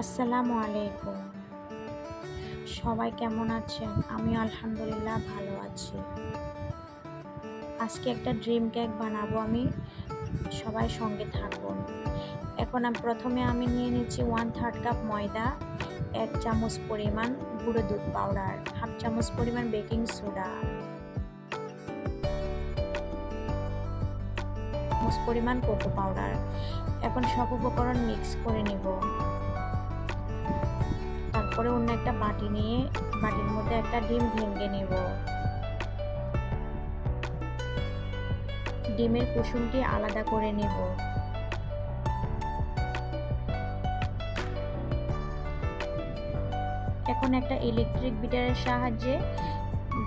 আসসালামু আলাইকুম। সবাই কেমন আছেন? আমি আলহামদুলিল্লাহ ভালো আছি। আজকে একটা ড্রিম কেক বানাবো আমি। সবাই সঙ্গে থাকুন। এখন আমি প্রথমে আমি নিয়ে নিচ্ছি ওয়ান থার্ড কাপ ময়দা, এক চামচ পরিমাণ গুঁড়ো দুধ পাউডার, হাফ চামচ পরিমাণ বেকিং সোডা, চামচ পরিমাণ কোকো পাউডার। এখন সব উপকরণ মিক্স করে নেব। তারপরে অন্য একটা বাটি নিয়ে, বাটির মধ্যে একটা ডিম ভেঙে নেব। ডিমের কুসুমটি আলাদা করে নেব। এখন একটা ইলেকট্রিক বিটারের সাহায্যে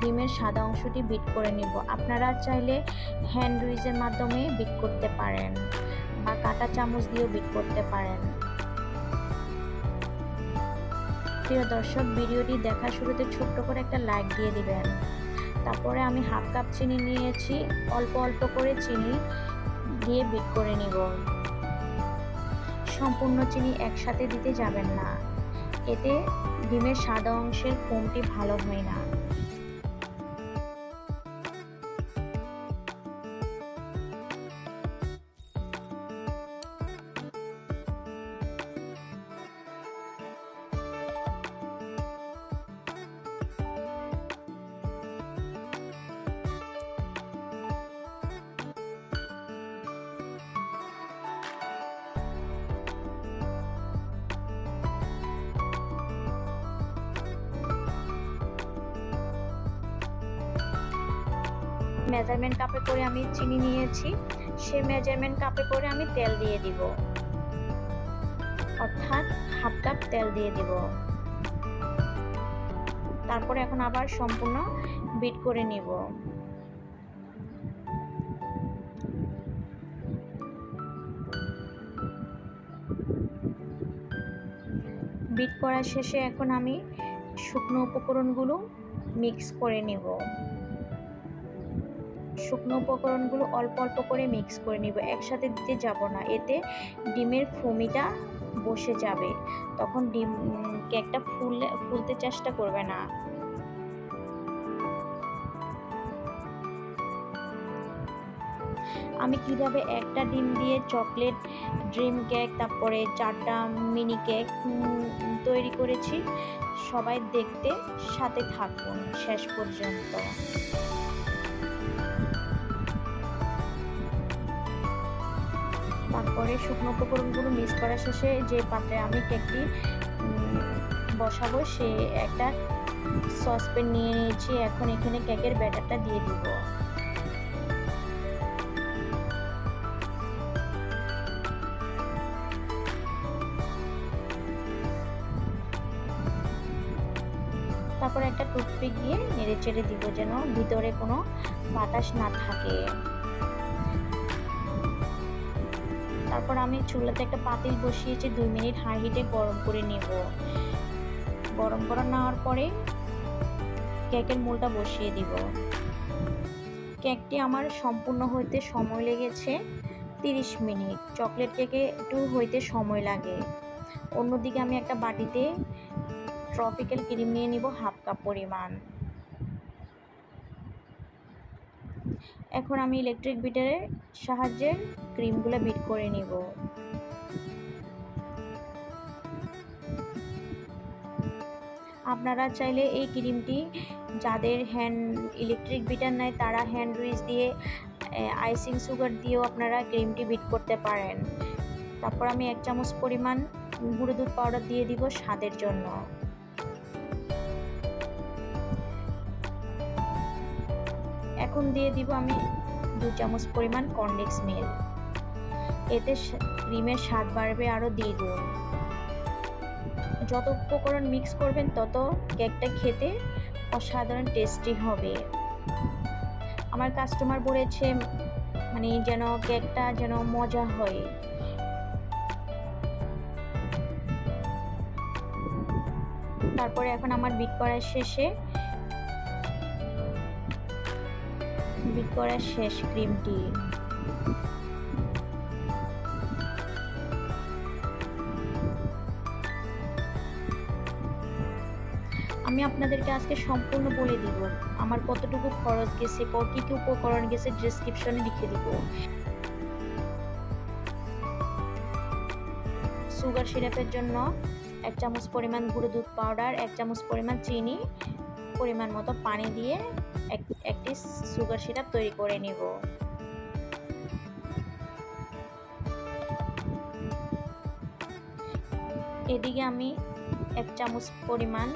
ডিমের সাদা অংশটি বিট করে নিব। আপনারা চাইলে হ্যান্ড উইজের মাধ্যমে বিট করতে পারেন বা কাটা চামচ দিয়েও বিট করতে পারেন। প্রিয় দর্শক, ভিডিওটি দেখা শুরুতে ছোট্ট করে একটা লাইক দিয়ে দিবেন। তারপরে আমি হাফ কাপ চিনি নিয়েছি, অল্প অল্প করে চিনি দিয়ে বিট করে নিব। সম্পূর্ণ চিনি একসাথে দিতে যাবেন না। এতে ডিমের সাদা অংশের কমটি ভালো হয় না। মেজারমেন্ট কাপে করে আমি চিনি নিয়েছি। সে মেজারমেন্ট কাপে করে আমি তেল দিয়ে দিব। অর্থাৎ হাফ কাপ তেল দিয়ে দিব। তারপরে এখন আবার সম্পূর্ণ বিট করে নিব। বিট করা শেষে এখন আমি শুকনো উপকরণগুলো মিক্স করে নেব। শুকনো উপকরণগুলো অল্প অল্প করে মিক্স করে নিব। একসাথে দিতে যাব না। এতে ডিমের ফমিটা বসে যাবে। তখন ডিম কেকটা ফুলে, ফুলতে চেষ্টা করবে না। আমি কীভাবে একটা ডিম দিয়ে চকলেট, ড্রিম কেক, তারপরে চারটা মিনি কেক তৈরি করেছি, সবাই দেখতে সাথে থাকুন শেষ পর্যন্ত। তারপরে শুকনো উপকরণগুলো মিক্স করা শেষে যে পাত্রে আমি কেকটি বসাবো, সে একটা সসপ্যান নিয়ে নিয়েছি। এখন এখানে কেকের ব্যাটারটা দিয়ে দিব। তারপর একটা টুথপিক দিয়ে নেড়ে চেড়ে দিব যেন ভিতরে কোনো বাতাস না থাকে। তারপর আমি চুলাতে একটা পাতিল বসিয়েছি, দুই মিনিট হাই হিটে গরম করে নেব। গরম করা নেওয়ার পরে কেকের মূলটা বসিয়ে দিব। কেকটি আমার সম্পূর্ণ হইতে সময় লেগেছে তিরিশ মিনিট। চকলেট কেকে একটু হইতে সময় লাগে। অন্যদিকে আমি একটা বাটিতে ট্রপিক্যাল ক্রিম নিয়ে নিব, হাফ কাপ পরিমাণ। এখন আমি ইলেকট্রিক বিটারের সাহায্যে ক্রিমগুলো বিট করে নিব। আপনারা চাইলে এই ক্রিমটি যাদের হ্যান্ড ইলেকট্রিক বিটার নাই, তারা হ্যান্ড উইচ দিয়ে আইসিং সুগার দিয়েও আপনারা ক্রিমটি বিট করতে পারেন। তারপর আমি এক চামচ পরিমাণ গুঁড়ো দুধ পাউডার দিয়ে দিব স্বাদের জন্য। এখন দিয়ে দিব আমি দু চামচ পরিমাণ কর্নডেক্স মিল। এতে ক্রিমের স্বাদ বাড়বে আরও দ্বিগুণ। যত উপকরণ মিক্স করবেন, তত কেকটা খেতে অসাধারণ টেস্টি হবে। আমার কাস্টমার বলেছে মানে যেন কেকটা যেন মজা হয়। তারপরে এখন আমার বিট করার শেষে বিট করা শেষ ক্রিমটি আমি আপনাদেরকে আজকে সম্পূর্ণ বলে দিব। আমার কতটুকু খরচ গেছে, ক কী উপকরণ গেছে ডিসক্রিপশনে লিখে দিব। সুগার সিরাপের জন্য এক চামচ পরিমাণ গুঁড়ো দুধ পাউডার এক চামচ পরিমাণ চিনি, পরিমাণ মতো পানি দিয়ে একটি সুগার সিরাপ তৈরি করে নিব। এদিকে আমি এক চামচ পরিমাণ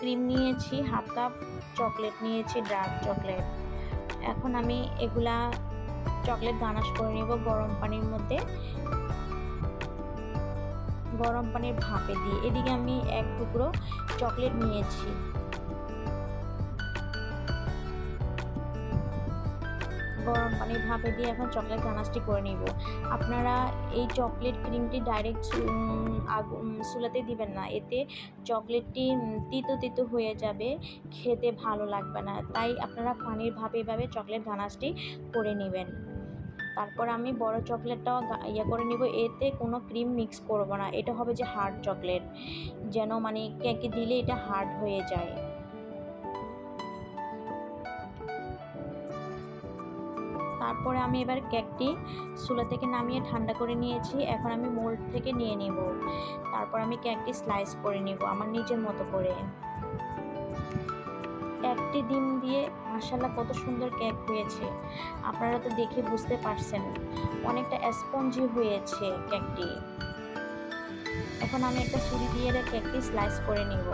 ক্রিম নিয়েছি, হাফ কাপ চকলেট নিয়েছি, ডার্ক চকলেট। এখন আমি এগুলা চকলেট গানাশ করে নেব গরম পানির মধ্যে। গরম পানির ভাপে দিয়ে। এদিকে আমি এক টুকরো চকলেট নিয়েছি। গরম পানির ভাপে দিয়ে এখন চকলেট গানাশটি করে নিব। আপনারা এই চকলেট ক্রিমটি ডাইরেক্ট চুলাতে দিবেন না। এতে চকলেটটি তিতো তিতো হয়ে যাবে, খেতে ভালো লাগবে না। তাই আপনারা পানির ভাপে এভাবে চকলেট গানাশটি করে নেবেন। তারপর আমি বড় চকলেটটাও ইয়ে করে নিব। এতে কোনো ক্রিম মিক্স করব না। এটা হবে যে হার্ড চকলেট যেন মানে কেকে দিলে এটা হার্ড হয়ে যায়। তারপরে আমি এবার কেকটি চুলা থেকে নামিয়ে ঠান্ডা করে নিয়েছি। এখন আমি মোল্ড থেকে নিয়ে নিব। তারপর আমি কেকটি স্লাইস করে নিব আমার নিজের মতো করে। একটি ডিম দিয়ে মাসাল্লাহ কত সুন্দর কেক হয়েছে। আপনারা তো দেখে বুঝতে পারছেন অনেকটা স্পঞ্জি হয়েছে কেকটি। এখন আমি একটা ছুরি দিয়ে কেকটি স্লাইস করে নিব।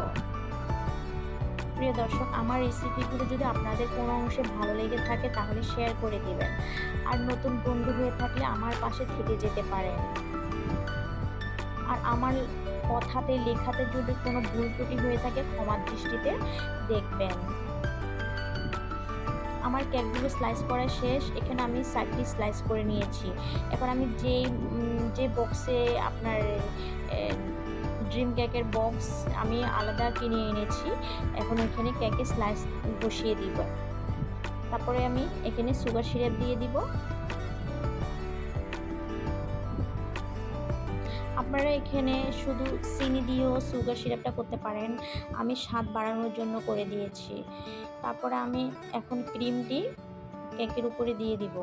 প্রিয় দর্শক, আমার রেসিপিগুলো যদি আপনাদের কোনো অংশে ভালো লেগে থাকে তাহলে শেয়ার করে দিবেন। আর নতুন বন্ধু হয়ে থাকলে আমার পাশে থেকে যেতে পারেন। আর আমার কথাতে, লেখাতে যদি কোনো ভুল ত্রুটি হয়ে থাকে, ক্ষমার দৃষ্টিতে দেখবেন। আমার কেকগুলো স্লাইস করা শেষ। এখানে আমি সাইডটি স্লাইস করে নিয়েছি। এখন আমি যে যে বক্সে আপনার ড্রিম কেকের বক্স আমি আলাদা কিনে এনেছি। এখন এখানে কেকের স্লাইস বসিয়ে দিব। তারপরে আমি এখানে সুগার সিরাপ দিয়ে দিব। আপনারা এখানে শুধু চিনি দিয়েও সুগার সিরাপটা করতে পারেন। আমি স্বাদ বাড়ানোর জন্য করে দিয়েছি। তারপরে আমি এখন ক্রিমটি কেকের উপরে দিয়ে দিব।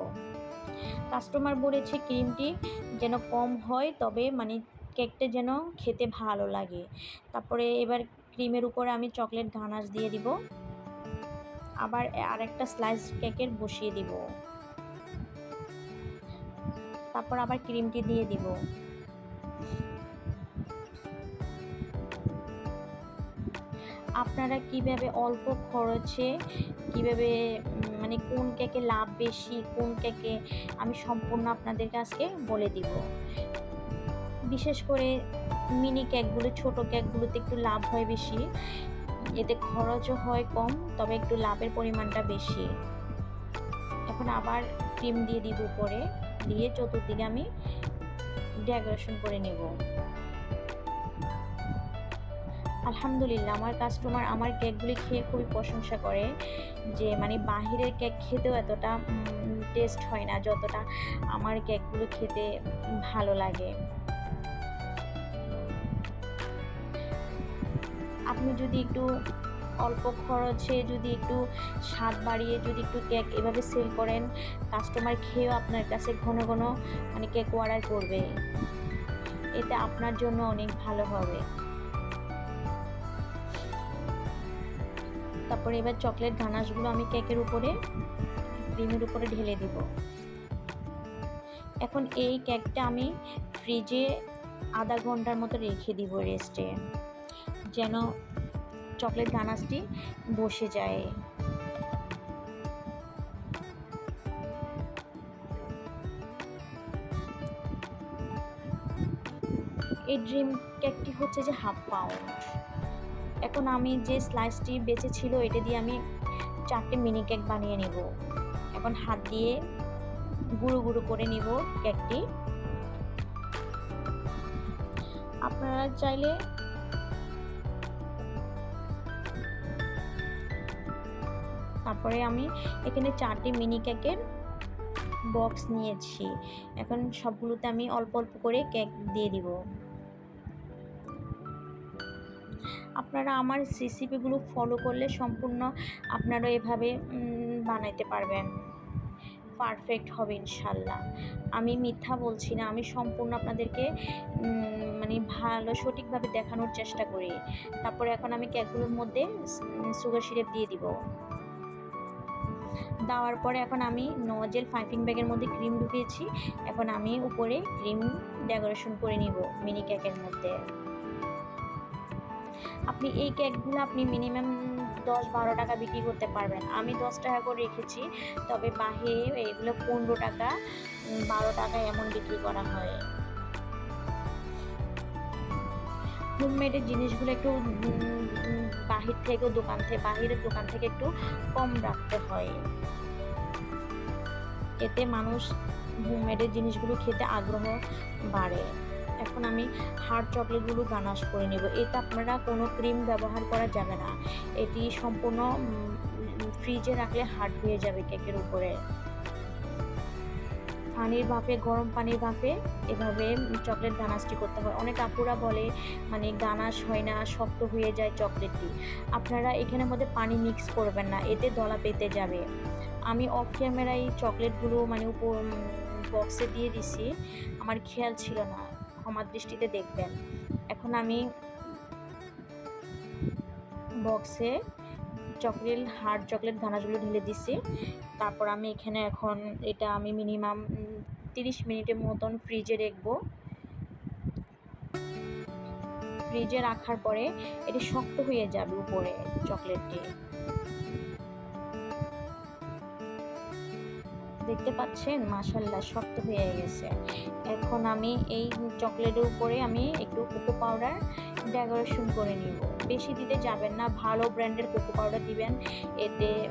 কাস্টমার বলেছে ক্রিমটি যেন কম হয়, তবে মানে কেকটা যেন খেতে ভালো লাগে। তারপরে এবার ক্রিমের উপরে আমি চকলেট ঘানাস দিয়ে দিব। আবার আরেকটা স্লাইস কেকের বসিয়ে দিব। তারপর আবার ক্রিমটি দিয়ে দিব। আপনারা কীভাবে অল্প খরচে, কীভাবে মানে কোন কেকে লাভ বেশি, কোন কেকে আমি সম্পূর্ণ আপনাদের কাছে বলে দিব। বিশেষ করে মিনি কেকগুলো ছোট কেকগুলোতে একটু লাভ হয় বেশি। এতে খরচও হয় কম, তবে একটু লাভের পরিমাণটা বেশি। এখন আবার ক্রিম দিয়ে দিব উপরে। দিয়ে চতুর্দিকে আমি ডেকোরেশন করে নেব। আলহামদুলিল্লাহ, আমার কাস্টমার আমার কেকগুলি খেয়ে খুবই প্রশংসা করে যে মানে বাহিরের কেক খেতেও এতটা টেস্ট হয় না, যতটা আমার কেকগুলো খেতে ভালো লাগে। আপনি যদি একটু অল্প খরচে যদি একটু স্বাদ বাড়িয়ে যদি একটু কেক এভাবে সেল করেন কাস্টমার খেয়েও আপনার কাছে ঘন ঘন মানে কেক অর্ডার করবে। এতে আপনার জন্য অনেক ভালো হবে। তারপরে এবার চকলেট গানাশগুলো আমি কেকের উপরে ক্রিমের উপরে ঢেলে দিব। এখন এই কেকটা আমি ফ্রিজে আধা ঘণ্টার মতো রেখে দিব রেস্টে যেন চকলেট গানাশটি বসে যায়। এই ড্রিম কেকটি হচ্ছে যে হাফ পাউন্ড। এখন আমি যে স্লাইসটি বেঁচে ছিল এটা দিয়ে আমি চারটে মিনি কেক বানিয়ে নেব। এখন হাত দিয়ে গুঁড়ো গুঁড়ো করে নিব কেকটি। আপনারা চাইলে তারপরে আমি এখানে চারটি মিনি কেকের বক্স নিয়েছি। এখন সবগুলোতে আমি অল্প অল্প করে কেক দিয়ে দিব। আপনারা আমার রেসিপিগুলো ফলো করলে সম্পূর্ণ আপনারা এভাবে বানাইতে পারবেন। পারফেক্ট হবে ইনশাল্লাহ। আমি মিথ্যা বলছি না, আমি সম্পূর্ণ আপনাদেরকে মানে ভালো সঠিকভাবে দেখানোর চেষ্টা করি। তারপরে এখন আমি কেকগুলোর মধ্যে সুগার সিরাপ দিয়ে দিব। দেওয়ার পরে এখন আমি নজেল পাইপিং ব্যাগের মধ্যে ক্রিম ঢুকিয়েছি। এখন আমি উপরে ক্রিম ডেকোরেশন করে নিব মিনি কেকের মধ্যে। আপনি এই কেকগুলো আপনি মিনিমাম দশ বারো টাকা বিক্রি করতে পারবেন। আমি দশ টাকা করে রেখেছি, তবে বাহিরে এগুলো পনেরো টাকা বারো টাকা এমন বিক্রি করা হয়। হোমমেডের জিনিসগুলো একটু বাহির থেকেও দোকান থেকে বাহিরের দোকান থেকে একটু কম রাখতে হয়। এতে মানুষ হোমমেডের জিনিসগুলো খেতে আগ্রহ বাড়ে। এখন আমি হার্ড চকলেটগুলো গানাশ করে নেব। এটা আপনারা কোনো ক্রিম ব্যবহার করা যাবে না। এটি সম্পূর্ণ ফ্রিজে রাখলে হার্ড হয়ে যাবে কেকের উপরে। পানির ভাপে, গরম পানির ভাপে এভাবে চকলেট গানাশটি করতে হয়। অনেক আপুরা বলে মানে গানাশ হয় না, শক্ত হয়ে যায় চকলেটটি আপনারা এখানের মধ্যে পানি মিক্স করবেন না, এতে দলা পেতে যাবে। আমি অফ ক্যামেরায় চকলেটগুলো মানে উপর বক্সে দিয়ে দিছি। আমার খেয়াল ছিল না, ক্ষমার দৃষ্টিতে দেখবেন। এখন আমি বক্সে চকলেট হার্ড চকলেট দানাগুলো ঢেলে দিছি। তারপর আমি এখানে এখন এটা আমি মিনিমাম তিরিশ মিনিটের মতন ফ্রিজে রাখব। ফ্রিজে রাখার পরে এটি শক্ত হয়ে যাবে উপরে চকলেটটি দেখতে পাচ্ছেন? মাসাল্লাহ শক্ত হয়ে গেছে। এখন আমি এই চকলেটের উপরে আমি একটু কোকো পাউডার ডেকোরেশন করে নিব। বেশি দিতে যাবেন না। ভালো ব্র্যান্ডের কোকো পাউডার দিবেন। এতে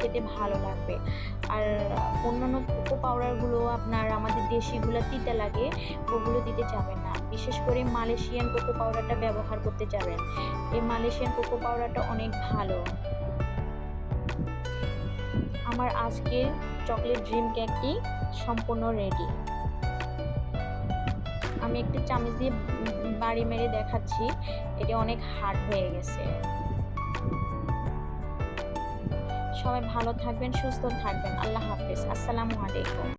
খেতে ভালো লাগবে। আর অন্যান্য কোকো পাউডারগুলো আপনার আমাদের দেশিগুলো তিতে লাগে, ওগুলো দিতে যাবেন না। বিশেষ করে মালয়েশিয়ান কোকো পাউডারটা ব্যবহার করতে যাবেন। এই মালয়েশিয়ান কোকো পাউডারটা অনেক ভালো। আমার আজকের চকলেট ড্রিম কেকটি সম্পূর্ণ রেডি। আমি একটু চামচ দিয়ে বাড়ি মেরে দেখাচ্ছি, এটা অনেক হার্ড হয়ে গেছে। সবাই ভালো থাকবেন, সুস্থ থাকবেন। আল্লাহ হাফিজ। আসসালামু আলাইকুম।